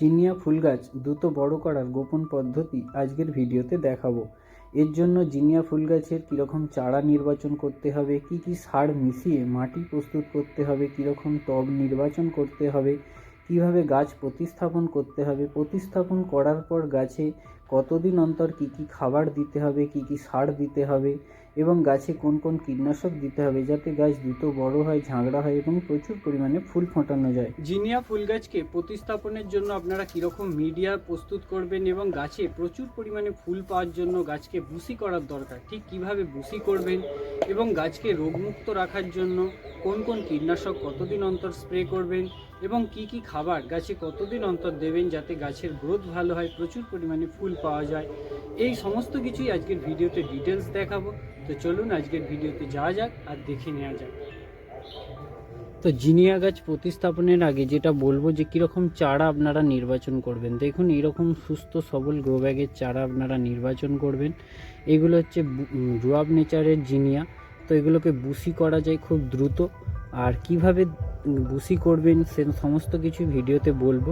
চিনিয়া ফুল গাছ দ্রুত বড় করার গোপন পদ্ধতি আজকের ভিডিওতে দেখাবো। এর জন্য জিনিয়া ফুল গাছের কীরকম চারা নির্বাচন করতে হবে, কি কি সার মিশিয়ে মাটি প্রস্তুত করতে হবে, কীরকম টব নির্বাচন করতে হবে, কীভাবে গাছ প্রতিস্থাপন করতে হবে, প্রতিস্থাপন করার পর গাছে কতদিন অন্তর কি কি খাবার দিতে হবে, কি কি সার দিতে হবে এবং গাছে কোন কোন কীটনাশক দিতে হবে যাতে গাছ দ্রুত বড় হয়, ঝাঁকড়া হয় এবং প্রচুর পরিমাণে ফুল ফোটানো যায়? জিনিয়া ফুল গাছকে প্রতিস্থাপনের জন্য আপনারা কীরকম মিডিয়া প্রস্তুত করবেন এবং গাছে প্রচুর পরিমাণে ফুল পাওয়ার জন্য গাছকে বুসি করার দরকার? ঠিক কীভাবে বুসি করবেন? এবং গাছকে রোগমুক্ত রাখার জন্য কোন কোন কীটনাশক কতদিন অন্তর স্প্রে করবেন এবং কি কি খাবার গাছে কতদিন অন্তর দেবেন যাতে গাছের গ্রোথ ভালো হয়, প্রচুর পরিমাণে ফুল পাওয়া যায়। এই সমস্ত কিছুই আজকের ভিডিওতে ডিটেলস দেখাবো। তো চলুন আজকের ভিডিওতে যাওয়া যাক আর দেখে নেওয়া যাক। তো জিনিয়া গাছ প্রতিস্থাপনের আগে যেটা বলব যে কীরকম চারা আপনারা নির্বাচন করবেন। দেখুন, এরকম সুস্থ সবল গ্রো ব্যাগের চারা আপনারা নির্বাচন করবেন। এগুলো হচ্ছে রুয়াব নেচারের জিনিয়া। তো এগুলোকে বুসি করা যায় খুব দ্রুত। আর কীভাবে বুসি করবেন সে সমস্ত কিছু ভিডিওতে বলব।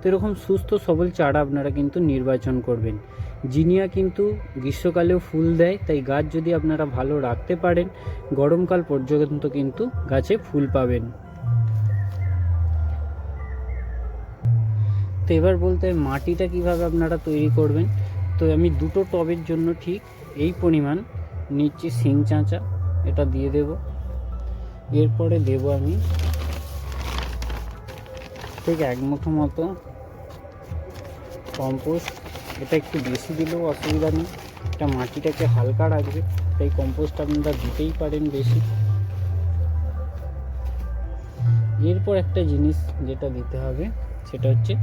তো এরকম সুস্থ, সবল চারা আপনারা কিন্তু নির্বাচন করবেন। জিনিয়া কিন্তু গ্রীষ্মকালেও ফুল দেয়, তাই গাছ যদি আপনারা ভালো রাখতে পারেন, গরমকাল পর্যন্ত কিন্তু গাছে ফুল পাবেন। তো এবার বলতে মাটিটা কীভাবে আপনারা তৈরি করবেন? তো আমি দুটো টবের জন্য ঠিক এই পরিমাণ নিচ্ছি সিং চাঁচা, এটা দিয়ে দেব। এরপরে দেব আমি ঠিক এক মুঠো মতো কম্পোস্ট এটা একটু বেশি দিলেও অসুবিধা নেই। এটা মাটিটাকে হালকা রাখবে, তাই কম্পোস্ট আপনারা দিতেই পারেন বেশি। এরপর একটা জিনিস যেটা দিতে হবে, সেটা হচ্ছে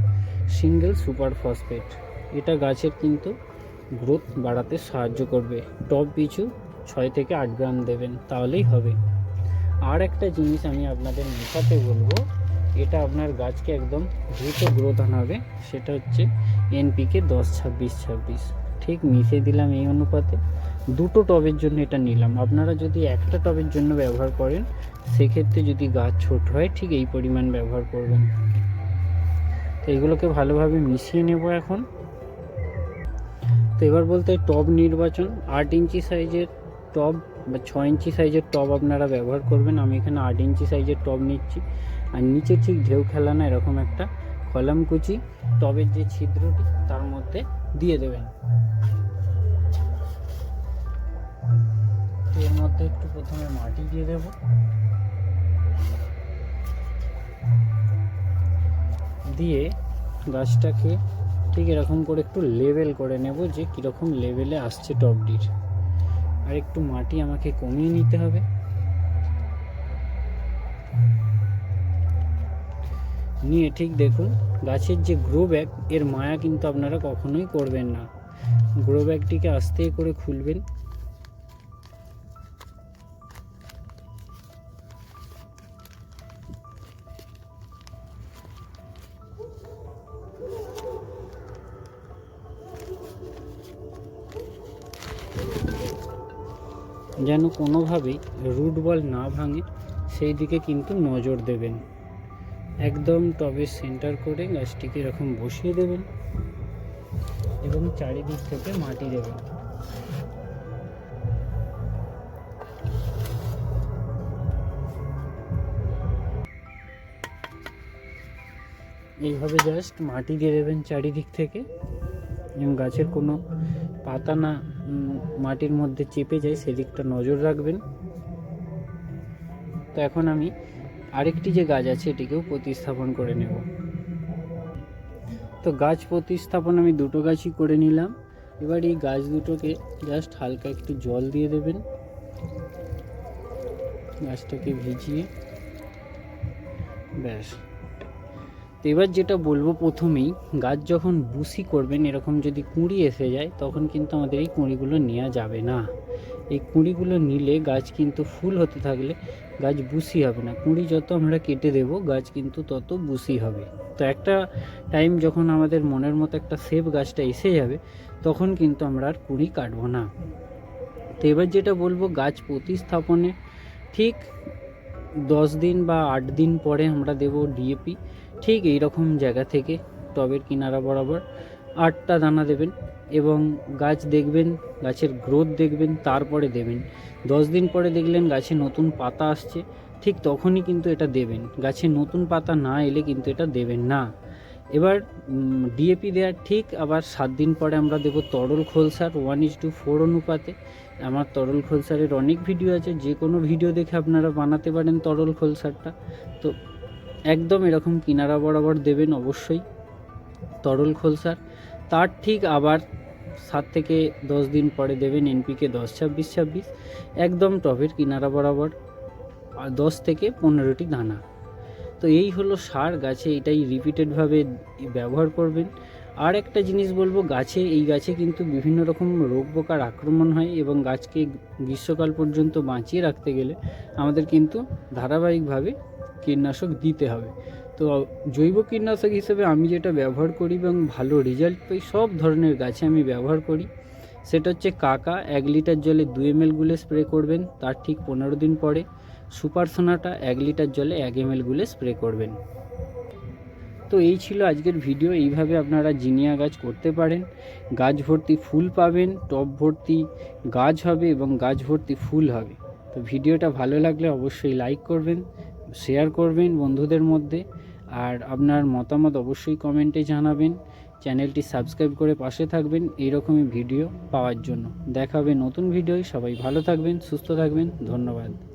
সিঙ্গেল সুপার ফসফেট এটা গাছের কিন্তু গ্রোথ বাড়াতে সাহায্য করবে। টপ পিছু ছয় থেকে আট গ্রাম দেবেন, তাহলেই হবে। আর একটা জিনিস আমি আপনাদের মেশাতে বলব। এটা আপনার গাছকে একদম দ্রুত গ্রোথ আনাবে সেটা হচ্ছে এনপিকে দশ, ছাব্বিশ ছাব্বিশ। ঠিক মিশিয়ে দিলাম এই অনুপাতে। দুটো টবের জন্য এটা নিলাম। আপনারা যদি একটা টবের জন্য ব্যবহার করেন, সেক্ষেত্রে যদি গাছ ছোট হয়, ঠিক এই পরিমাণ ব্যবহার করবেন। তো এগুলোকে ভালোভাবে মিশিয়ে নেব এখন। তো এবার বলতে টব নির্বাচন। আট ইঞ্চি সাইজের টব বা ছ ইঞ্চি সাইজের টব আপনারা ব্যবহার করবেন। আমি এখানে আট ইঞ্চি সাইজের টব নিচ্ছি। আর নিচে ঠিক ঢেউ খেলানো এরকম একটা কলাম কুচি। টবের যে ছিদ্রটি, তার মধ্যে দিয়ে দেবেন। এর মধ্যে একটু প্রথমে মাটি দিয়ে দেব। দিয়ে গাছটাকে ঠিক এরকম করে একটু লেভেল করে নেব যে কীরকম লেভেলে আসছে টবটির। আর একটু মাটি আমাকে কমিয়ে নিতে হবে। নিয়ে ঠিক দেখুন, গাছের যে গ্রো ব্যাগ এর মায়া কিন্তু আপনারা কখনোই করবেন না। গ্রো ব্যাগটিকে আস্তে করে খুলবেন। যেন কোনোভাবেই রুট বল না ভাঙে, সেই দিকে কিন্তু নজর দেবেন। একদম টবের সেন্টার করে গাছটিকে এরকম বসিয়ে দেবেন এবং চারিদিক থেকে মাটি দেবেন। এইভাবে জাস্ট মাটি দিয়ে দেবেন চারিদিক থেকে এবং গাছের কোনো পাতা না মাটির মধ্যে চেপে যায় সেদিকটা নজর রাখবেন। তো এখন আমি আরেকটি যে গাছ আছে, এটিকেও প্রতিস্থাপন করে নেব। তো গাছ প্রতিস্থাপন আমি দুটো গাছই করে নিলাম। এবার এই গাছ দুটোকে জাস্ট হালকা একটু জল দিয়ে দেবেন। গাছটাকে ভিজিয়ে। ব্যাস। তো এবার যেটা বলব প্রথমেই, গাছ যখন বুসি করবেন, এরকম যদি কুঁড়ি এসে যায়, তখন কিন্তু আমাদের এই কুঁড়িগুলো নেওয়া যাবে না। এই কুঁড়িগুলো নিলে গাছ কিন্তু ফুল হতে থাকলে গাছ বুসি হবে না। কুঁড়ি যত আমরা কেটে দেব, গাছ কিন্তু তত বুসি হবে। তো একটা টাইম যখন আমাদের মনের মতো একটা সেফ গাছটা এসে যাবে, তখন কিন্তু আমরা আর কুঁড়ি কাটবো না। তো এবার যেটা বলব, গাছ প্রতিস্থাপনে ঠিক দশ দিন বা আট দিন পরে আমরা দেব ডিএপি ঠিক এই রকম জায়গা থেকে টবের কিনারা বরাবর আটটা দানা দেবেন এবং গাছ দেখবেন, গাছের গ্রোথ দেখবেন, তারপরে দেবেন। দশ দিন পরে দেখলেন গাছে নতুন পাতা আসছে, ঠিক তখনই কিন্তু এটা দেবেন। গাছে নতুন পাতা না এলে কিন্তু এটা দেবেন না। এবার ডিএপি দেওয়ার ঠিক, আবার সাত দিন পরে আমরা দেবো তরল খোল সার ওয়ান ইস টু ফোর অনুপাতে। আমার তরল খোল সারের অনেক ভিডিও আছে, যে কোনো ভিডিও দেখে আপনারা বানাতে পারেন তরল খোল সারটা তো একদম এরকম কিনারা বরাবর দেবেন অবশ্যই। তরল খোলসার তার ঠিক আবার সাত থেকে দশ দিন পরে দেবেন এনপিকে দশ ছাব্বিশ ছাব্বিশ। একদম টবের কিনারা বরাবর দশ থেকে পনেরোটি দানা। তো এই হলো সার, গাছে এটাই রিপিটেডভাবে ব্যবহার করবেন। আর একটা জিনিস বলব, গাছে, এই গাছে কিন্তু বিভিন্ন রকম রোগ পোকার আক্রমণ হয় এবং গাছকে গ্রীষ্মকাল পর্যন্ত বাঁচিয়ে রাখতে গেলে আমাদের কিন্তু ধারাবাহিকভাবে কীটনাশক দিতে হবে। তো জৈব কীটনাশক হিসেবে আমি যেটা ব্যবহার করি এবং ভালো রেজাল্ট পাই, সব ধরনের গাছে আমি ব্যবহার করি। সেটা হচ্ছে কাকা এক লিটার জলে দু এম গুলে স্প্রে করবেন, তার ঠিক পনেরো দিন পরে। সুপার সোনাটা এক লিটার জলে এক এম গুলে স্প্রে করবেন। তো এই ছিল আজকের ভিডিও এইভাবে আপনারা জিনিয়া গাছ করতে পারেন। গাছ ভর্তি ফুল পাবেন, টব ভর্তি গাছ হবে এবং গাছ ভর্তি ফুল হবে। তো ভিডিওটা ভালো লাগলে অবশ্যই লাইক করবেন। শেয়ার করবেন বন্ধুদের মধ্যে। আর আপনার মতামত অবশ্যই কমেন্টে জানাবেন। চ্যানেলটি সাবস্ক্রাইব করে পাশে থাকবেন এইরকমই ভিডিও পাওয়ার জন্য। দেখাবে নতুন ভিডিও সবাই ভালো থাকবেন, সুস্থ থাকবেন। ধন্যবাদ।